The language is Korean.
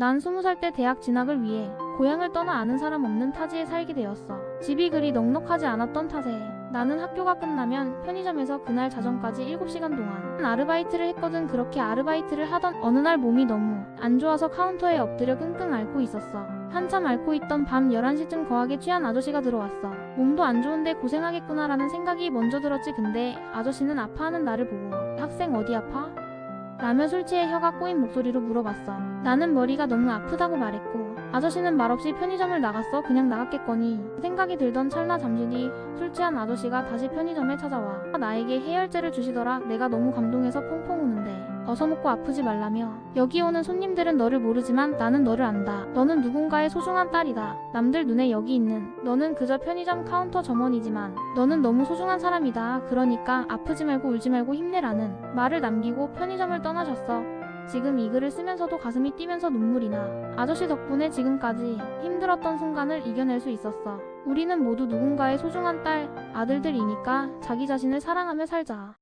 난 스무 살때 대학 진학을 위해 고향을 떠나 아는 사람 없는 타지에 살게 되었어. 집이 그리 넉넉하지 않았던 탓에 나는 학교가 끝나면 편의점에서 그날 자정까지 7시간 동안 아르바이트를 했거든 그렇게 아르바이트를 하던 어느 날 몸이 너무 안 좋아서 카운터에 엎드려 끙끙 앓고 있었어. 한참 앓고 있던 밤 11시쯤 거하게 취한 아저씨가 들어왔어. 몸도 안 좋은데 고생하겠구나라는 생각이 먼저 들었지 근데 아저씨는 아파하는 나를 보고 학생 어디 아파? 라며 술 취해 혀가 꼬인 목소리로 물어봤어. 나는 머리가 너무 아프다고 말했고 아저씨는 말없이 편의점을 나갔어 그냥 나갔겠거니. 생각이 들던 찰나 잠시 뒤 술 취한 아저씨가 다시 편의점에 찾아와. 나에게 해열제를 주시더라. 내가 너무 감동해서 펑펑 우는데 어서 먹고 아프지 말라며 여기 오는 손님들은 너를 모르지만 나는 너를 안다 너는 누군가의 소중한 딸이다 남들 눈에 여기 있는 너는 그저 편의점 카운터 점원이지만 너는 너무 소중한 사람이다 그러니까 아프지 말고 울지 말고 힘내라는 말을 남기고 편의점을 떠나셨어 지금 이 글을 쓰면서도 가슴이 뛰면서 눈물이 나. 아저씨 덕분에 지금까지 힘들었던 순간을 이겨낼 수 있었어. 우리는 모두 누군가의 소중한 딸, 아들들이니까 자기 자신을 사랑하며 살자.